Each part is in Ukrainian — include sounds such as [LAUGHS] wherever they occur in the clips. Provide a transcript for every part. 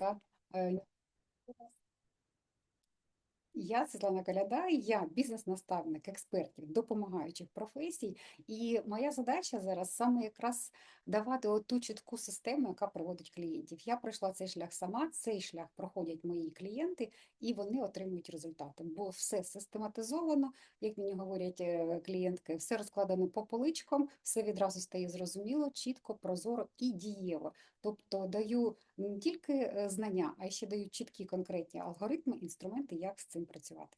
ласка, е, я Світлана Коляда, я бізнес-наставник експертів, допомагаючих професій, і моя задача зараз саме якраз давати оту чітку систему, яка приводить клієнтів. Я пройшла цей шлях сама, цей шлях проходять мої клієнти, і вони отримують результати. Бо все систематизовано, як мені говорять е, клієнтки, все розкладено по поличкам, все відразу стає зрозуміло, чітко, прозоро і дієво. Тобто даю не тільки е, знання, а ще даю чіткі конкретні алгоритми, інструменти, як з цим працювати.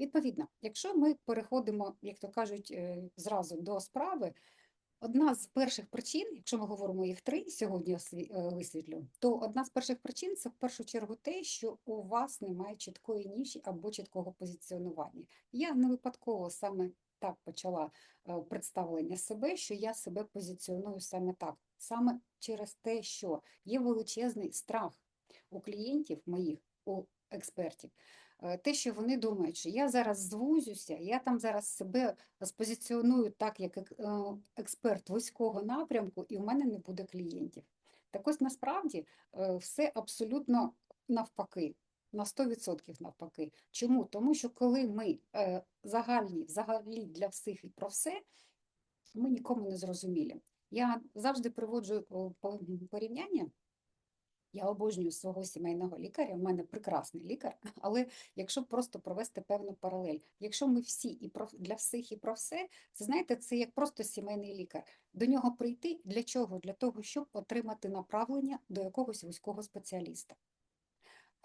Відповідно, якщо ми переходимо, як то кажуть, е, зразу до справи, одна з перших причин, якщо ми говоримо їх три, сьогодні е, висвітлю, то одна з перших причин це в першу чергу те, що у вас немає чіткої ніші або чіткого позиціонування. Я не випадково саме так почала представлення себе, що я себе позиціоную саме так, саме через те, що є величезний страх у клієнтів моїх, у експертів. Е, Те, що вони думають, що я зараз звузюся, я там зараз себе спозиціоную так, як е, експерт вузького напрямку, і в мене не буде клієнтів. Так ось насправді е, все абсолютно навпаки, на 100% навпаки. Чому? Тому що коли ми загальні, взагалі для всіх і про все, ми нікому не зрозумілі. Я завжди приводжу о, порівняння. Я обожнюю свого сімейного лікаря, в мене прекрасний лікар, [LAUGHS] але якщо просто провести певну паралель, якщо ми всі і про для всіх і про все, це знаєте, це як просто сімейний лікар. До нього прийти для чого? Для того, щоб отримати направлення до якогось вузького спеціаліста.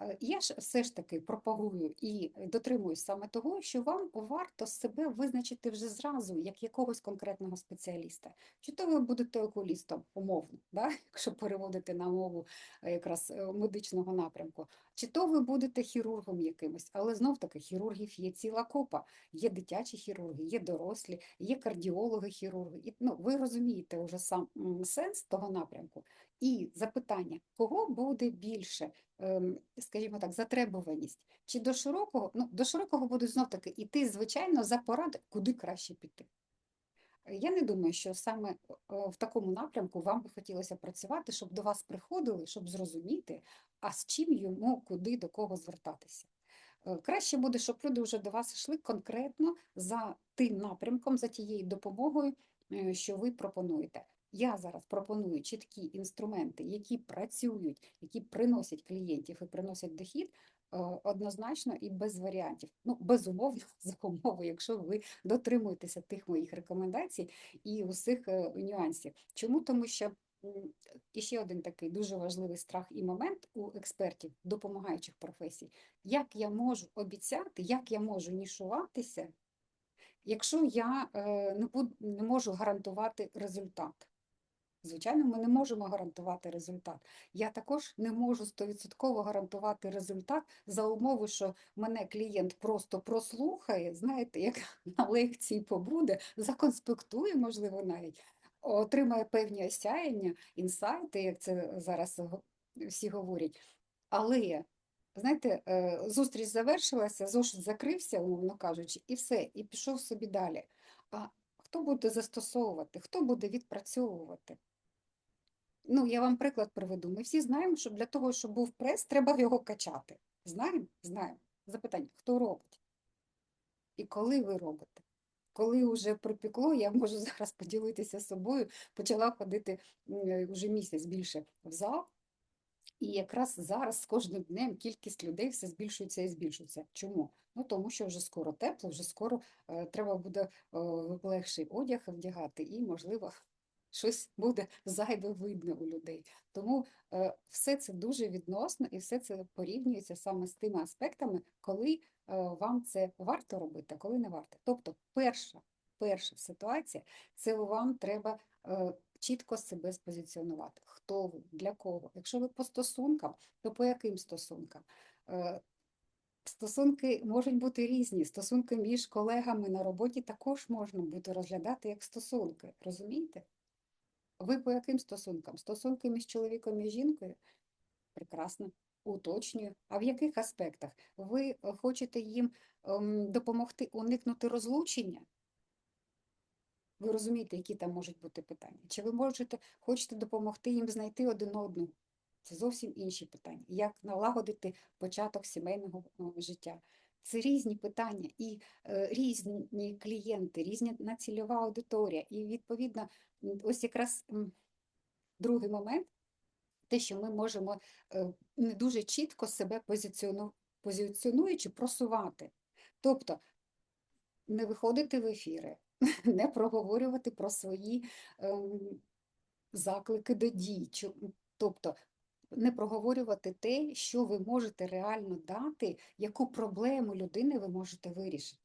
Е, Я ж все ж таки пропагую і дотримуюсь саме того, що вам варто себе визначити вже зразу як якогось конкретного спеціаліста. Чи то ви будете окулістом, умовно, да? [LAUGHS] якщо переводити на мову е, якраз е, медичного напрямку, чи то ви будете хірургом якимось, але знов таки хірургів є ціла купа. Є дитячі хірурги, є дорослі, є кардіологи, хірурги. І, ну, ви розумієте вже сам сенс того напрямку. І запитання, кого буде більше, ем, скажімо так, затребуваність? Чи до широкого? Ну, до широкого будуть знов таки іти, звичайно, за поради, куди краще піти. Я не думаю, що саме е, в такому напрямку вам би хотілося працювати, щоб до вас приходили, щоб зрозуміти, а з чим йому, куди, до кого звертатися. Е, Краще буде, щоб люди вже до вас йшли конкретно за тим напрямком, за тією допомогою, е, що ви пропонуєте. Я зараз пропоную чіткі інструменти, які працюють, які приносять клієнтів і приносять дохід е, однозначно і без варіантів. Ну, безумовно, [LAUGHS] за умови, якщо ви дотримуєтеся тих моїх рекомендацій і усіх е, нюансів. Чому? Тому що і ще один такий дуже важливий страх і момент у експертів, допомагаючих професій. Як я можу обіцяти, як я можу нішуватися, якщо я е, не, не можу гарантувати результат? Звичайно, ми не можемо гарантувати результат. Я також не можу 100% гарантувати результат за умови, що мене клієнт просто прослухає, знаєте, як [LAUGHS] на лекції побуде, законспектує, можливо, навіть, отримає певні осяяння, інсайти, як це зараз всі говорять. Але, знаєте, е, зустріч завершилася, зошит закрився, умовно кажучи, і все, і пішов собі далі. А хто буде застосовувати, хто буде відпрацьовувати? Ну, я вам приклад приведу. Ми всі знаємо, що для того, щоб був прес, треба його качати. Знаємо? Знаємо. Запитання, хто робить? І коли ви робите? Коли вже припекло, я можу [LAUGHS] зараз поділитися собою, почала ходити вже місяць більше в зал, і якраз зараз з кожним днем кількість людей все збільшується і збільшується. Чому? Ну тому що вже скоро тепло, вже скоро е, треба буде е, легший одяг вдягати, і, можливо, щось буде зайве видно у людей. Тому е, все це дуже відносно і все це порівнюється саме з тими аспектами, коли е, вам це варто робити, а коли не варто. Тобто, перша, перша ситуація це вам треба е, чітко себе спозиціонувати. Хто ви, для кого? Якщо ви по стосункам, то по яким стосункам? Е, Стосунки можуть бути різні. Стосунки між колегами на роботі також можна буде розглядати як стосунки. Розумієте? Ви по яким стосункам? Стосунки між чоловіком і жінкою? Прекрасно. Уточнюю. А в яких аспектах? Ви е, хочете їм допомогти уникнути розлучення? Ви розумієте, які там можуть бути питання? Чи ви можете, хочете допомогти їм знайти один одного? Це зовсім інші питання. Як налагодити початок сімейного е, життя. Це різні питання і е, різні клієнти, різна цільова аудиторія. І відповідно, ось якраз другий момент, те, що ми можемо е, не дуже чітко себе позиціону, позиціонуючи, просувати. Тобто не виходити в ефіри, [LAUGHS] не проговорювати про свої ем, заклики до дій. Тобто не проговорювати те, що ви можете реально дати, яку проблему людини ви можете вирішити.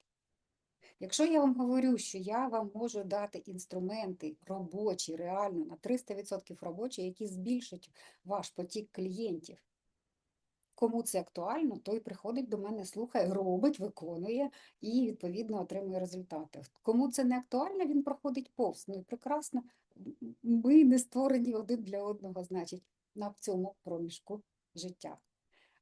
Якщо я вам говорю, що я вам можу дати інструменти робочі, реально на 300% робочі, які збільшать ваш потік клієнтів, кому це актуально, той приходить до мене, слухає, робить, виконує і відповідно отримує результати. Кому це не актуально, він проходить повз. Ну і прекрасно, ми не створені один для одного, значить, на цьому проміжку життя.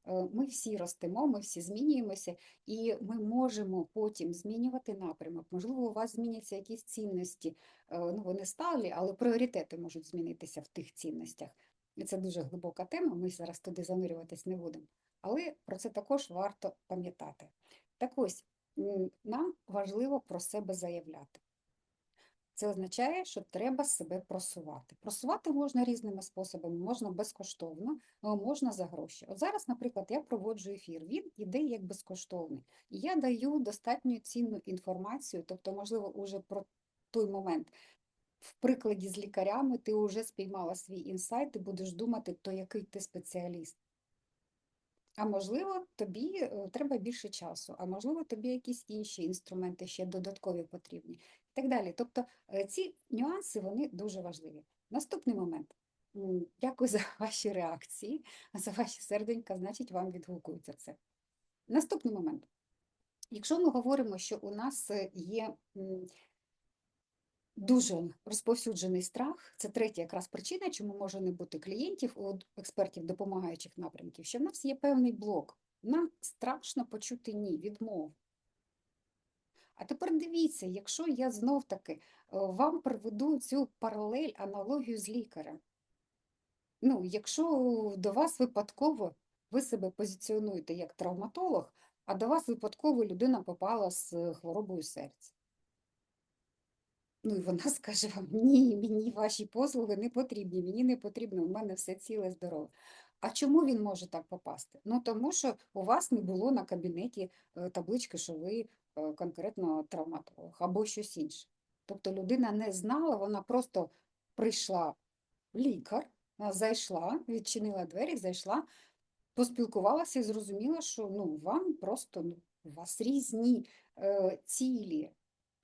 Е, Ми всі ростемо, ми всі змінюємося, і ми можемо потім змінювати напрямок. Можливо, у вас зміняться якісь цінності, е, ну вони сталі, але пріоритети можуть змінитися в тих цінностях. І це дуже глибока тема, ми зараз туди занурюватись не будемо. Але про це також варто пам'ятати. Так ось, нам важливо про себе заявляти. Це означає, що треба себе просувати. Просувати можна різними способами, можна безкоштовно, можна за гроші. От зараз, наприклад, я проводжу ефір, він іде як безкоштовний. І я даю достатньо цінну інформацію, тобто, можливо, уже про той момент. В прикладі з лікарями ти вже спіймала свій інсайт, ти будеш думати, то який ти спеціаліст. А можливо, тобі е, треба більше часу, а можливо, тобі якісь інші інструменти ще додаткові потрібні. Так далі. Тобто е, ці нюанси вони дуже важливі. Наступний момент. Дякую за [LAUGHS] ваші реакції, за ваші серденька, значить, вам відгукується це. Наступний момент. Якщо ми говоримо, що у нас е, є дуже розповсюджений страх, це третя якраз причина, чому може не бути клієнтів у експертів допомагаючих напрямків, що в нас є певний блок. Нам страшно почути ні, відмову. А тепер дивіться, якщо я знов таки е, вам приведу цю паралель, аналогію з лікарем. Ну, якщо до вас випадково ви себе позиціонуєте як травматолог, а до вас випадково людина попала з хворобою серця. Ну, і вона скаже вам, ні, мені ваші послуги не потрібні, мені не потрібно, у мене все ціле здорове. А чому він може так попасти? Ну, тому що у вас не було на кабінеті е, таблички, що ви конкретно травматолог або щось інше. Тобто людина не знала, вона просто прийшла в лікар, зайшла, відчинила двері, зайшла, поспілкувалася і зрозуміла, що ну, вам просто ну, у вас різні е, цілі.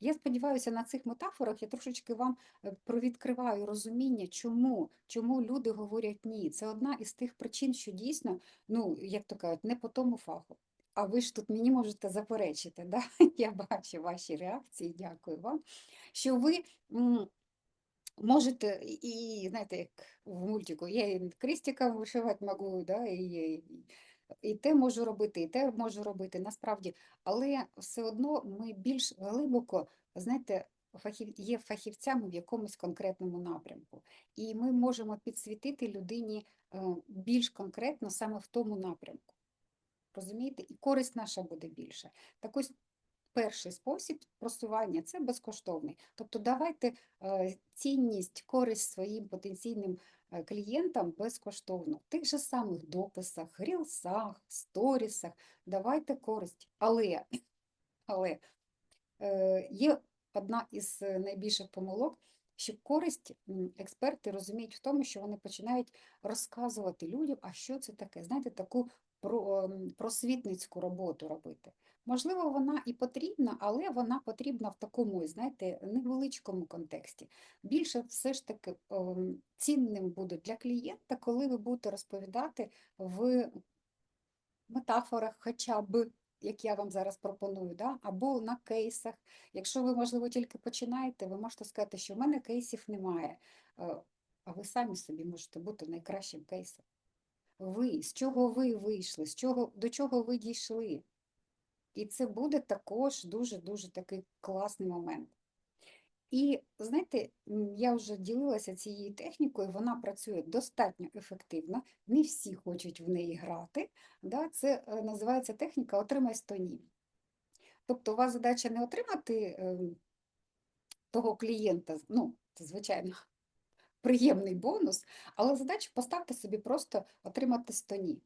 Я сподіваюся, на цих метафорах я трошечки вам е, провідкриваю розуміння, чому, чому люди говорять ні. Це одна із тих причин, що дійсно, ну, як то кажуть, не по тому фаху. А ви ж тут мені можете заперечити, да? [LAUGHS] я бачу ваші реакції, дякую вам, що ви можете, і, знаєте, як в мультику, я і крестиком вишивати можу, да? і, і, те можу робити, і те можу робити, насправді, але все одно ми більш глибоко, знаєте, є фахівцями в якомусь конкретному напрямку. І ми можемо підсвітити людині е, більш конкретно саме в тому напрямку. Розумієте? І користь наша буде більша. Так ось перший спосіб просування це безкоштовний. Тобто давайте е, цінність, користь своїм потенційним е, клієнтам безкоштовно. В тих же самих дописах, рілсах, сторісах. Давайте користь. Але, але е, є одна із найбільших помилок, що користь експерти розуміють в тому, що вони починають розказувати людям, а що це таке. Знаєте, таку просвітницьку роботу робити. Можливо, вона і потрібна, але вона потрібна в такому, знаєте, невеличкому контексті. Більше все ж таки цінним буде для клієнта, коли ви будете розповідати в метафорах хоча б, як я вам зараз пропоную, да? або на кейсах. Якщо ви, можливо, тільки починаєте, ви можете сказати, що в мене кейсів немає, Е, а ви самі собі можете бути найкращим кейсом. Ви, з чого ви вийшли, з чого, до чого ви дійшли. І це буде також дуже-дуже такий класний момент. І знаєте, я вже ділилася цією технікою, вона працює достатньо ефективно, не всі хочуть в неї грати. Да? Це е, називається техніка «отримай 100 ні». Тобто у вас задача не отримати ем, того клієнта, ну, звичайно, приємний бонус, але задачу поставте собі просто отримати 100 ні,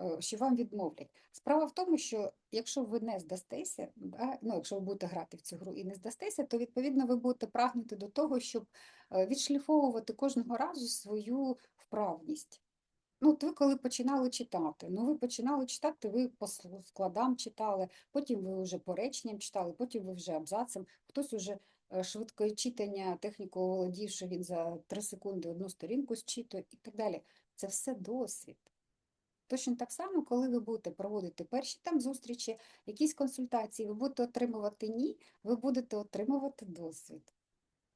е, що вам відмовлять. Справа в тому, що якщо ви не здастеся, да, ну, якщо ви будете грати в цю гру і не здастеся, то відповідно ви будете прагнути до того, щоб е, відшліфовувати кожного разу свою вправність. Ну, от ви коли починали читати, ну ви починали читати, ви по складам читали, потім ви вже по реченням читали, потім ви вже абзацем, хтось уже е, читання технікою володів, що він за три секунди одну сторінку зчитує і так далі. Це все досвід. Точно так само, коли ви будете проводити перші там зустрічі, якісь консультації, ви будете отримувати ні, ви будете отримувати досвід.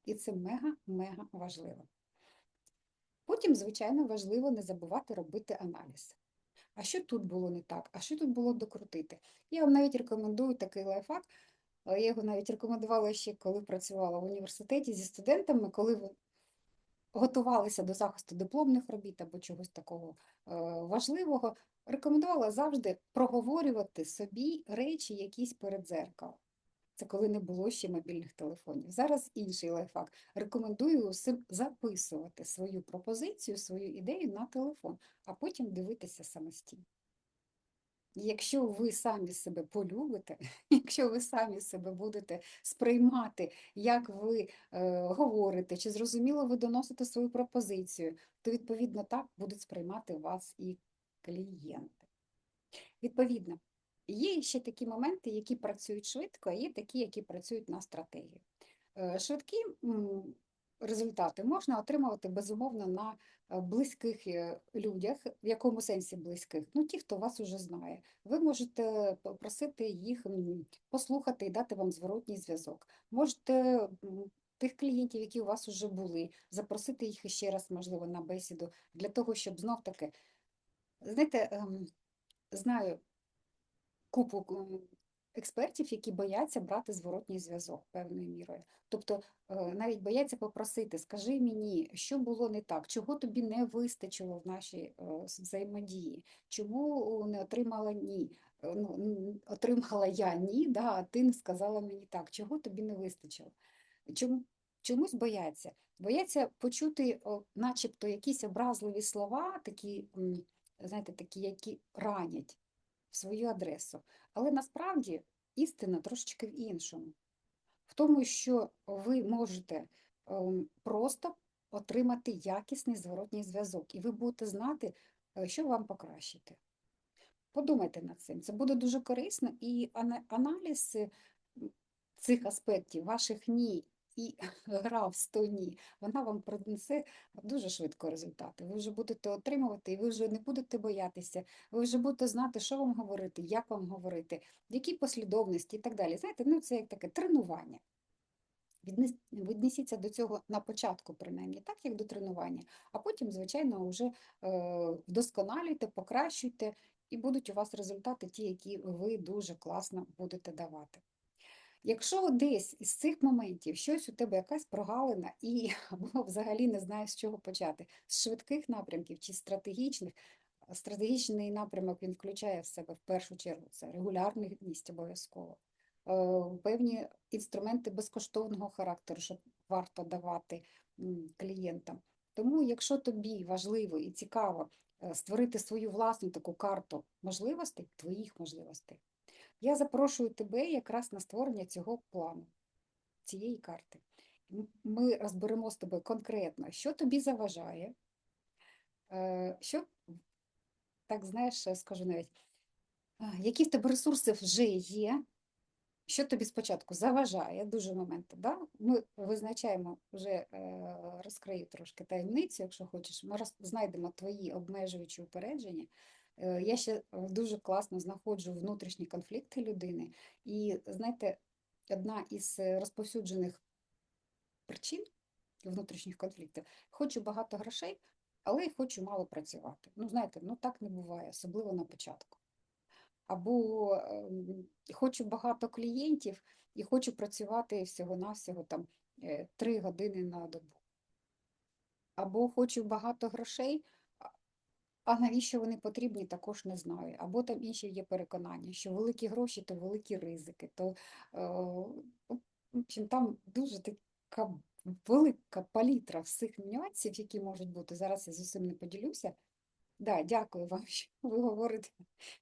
І це мега-мега важливо. Потім, звичайно, важливо не забувати робити аналіз. А що тут було не так? А що тут було докрутити? Я вам навіть рекомендую такий лайфхак. Я його навіть рекомендувала ще, коли працювала в університеті зі студентами, коли готувалися до захисту дипломних робіт або чогось такого е, важливого. Рекомендувала завжди проговорювати собі речі якісь перед дзеркалом. Це коли не було ще мобільних телефонів. Зараз інший лайфхак. Рекомендую усім записувати свою пропозицію, свою ідею на телефон, а потім дивитися самостійно. Якщо ви самі себе полюбите, [LAUGHS] якщо ви самі себе будете сприймати, як ви е, говорите, чи зрозуміло ви доносите свою пропозицію, то відповідно так будуть сприймати вас і клієнти. Відповідно, є ще такі моменти, які працюють швидко, а є такі, які працюють на стратегію. Е, Швидкі результати можна отримувати безумовно на е, близьких е, людях, в якому сенсі близьких? Ну, ті, хто вас уже знає. Ви можете попросити їх послухати і дати вам зворотній зв'язок. Можете тих клієнтів, які у вас вже були, запросити їх ще раз, можливо, на бесіду, для того, щоб знов таки, знаєте, ем, знаю купу експертів, які бояться брати зворотній зв'язок певною мірою. Тобто е, навіть бояться попросити, скажи мені, що було не так, чого тобі не вистачило в нашій е, взаємодії, чому не отримала ні, Е, ну, отримала я ні, да, а ти не сказала мені так, чого тобі не вистачило. Чому, чомусь бояться? Бояться почути, о, начебто, якісь образливі слова, такі, знаєте, такі, які ранять в свою адресу. Але насправді істина трошечки в іншому. В тому, що ви можете ем, просто отримати якісний зворотній зв'язок, і ви будете знати, е, що вам покращити. Подумайте над цим. Це буде дуже корисно, і аналіз цих аспектів, ваших ні і [LAUGHS] гра в 100 ні, вона вам принесе дуже швидко результати. Ви вже будете отримувати, і ви вже не будете боятися, ви вже будете знати, що вам говорити, як вам говорити, в якій послідовності і так далі. Знаєте, ну це як таке тренування. Віднесіться до цього на початку, принаймні, так як до тренування, а потім, звичайно, вже е, вдосконалюйте, покращуйте, і будуть у вас результати ті, які ви дуже класно будете давати. Якщо десь із цих моментів щось у тебе якась прогалина, і або [LAUGHS] взагалі не знаєш, з чого почати, з швидких напрямків чи стратегічних, стратегічний напрямок він включає в себе в першу чергу це регулярність обов'язково, е, певні інструменти безкоштовного характеру, що варто давати клієнтам. Тому, якщо тобі важливо і цікаво е, створити свою власну таку карту можливостей, твоїх можливостей, я запрошую тебе якраз на створення цього плану, цієї карти. Ми розберемо з тобою конкретно, що тобі заважає, е, що, так знаєш, е, скажу навіть, які в тебе ресурси вже є, що тобі спочатку заважає, дуже моменти. Да? Ми визначаємо вже е, розкрию трошки таємницю, якщо хочеш. Ми знайдемо твої обмежуючі упередження. Е, Я ще дуже класно знаходжу внутрішні конфлікти людини. І знаєте, одна із е, розповсюджених причин внутрішніх конфліктів хочу багато грошей, але й хочу мало працювати. Ну, знаєте, ну так не буває, особливо на початку. або ем, хочу багато клієнтів і хочу працювати всього-навсього там 3 години на добу. Або хочу багато грошей, а- навіщо вони потрібні, також не знаю. Або там інші є переконання, що великі гроші то великі ризики. То, е, в общем, там дуже така велика палітра всіх нюансів, які можуть бути. Зараз я з усім не поділюся. Да, дякую вам, [LAUGHS] що ви говорите,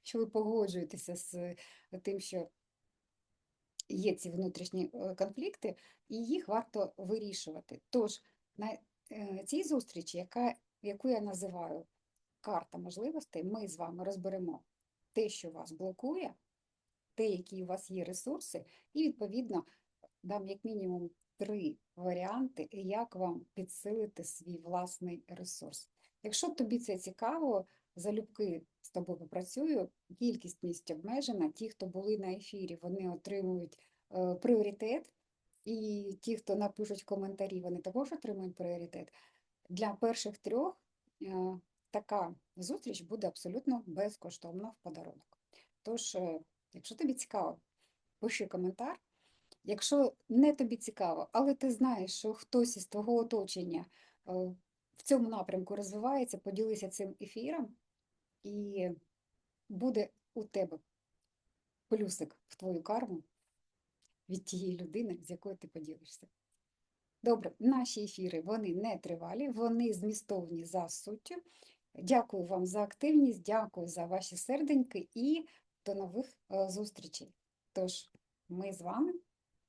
що ви погоджуєтеся з тим, що є ці внутрішні е, конфлікти, і їх варто вирішувати. Тож на е, цій зустрічі, яка, яку я називаю карта можливостей, ми з вами розберемо те, що вас блокує, те, які у вас є ресурси, і відповідно дам як мінімум три варіанти, як вам підсилити свій власний ресурс. Якщо тобі це цікаво, залюбки з тобою попрацюю. Кількість місць обмежена. Ті, хто були на ефірі, вони отримують е, пріоритет. І ті, хто напишуть коментарі, вони також отримують пріоритет. Для перших трьох е, така зустріч буде абсолютно безкоштовна в подарунок. Тож, е, якщо тобі цікаво, пиши коментар. Якщо не тобі цікаво, але ти знаєш, що хтось із твого оточення е, в цьому напрямку розвивається, поділися цим ефіром, і буде у тебе плюсик в твою карму від тієї людини, з якою ти поділишся. Добре, наші ефіри вони не тривалі, вони змістовні за суттю. Дякую вам за активність, дякую за ваші серденьки і до нових е, зустрічей. Тож, ми з вами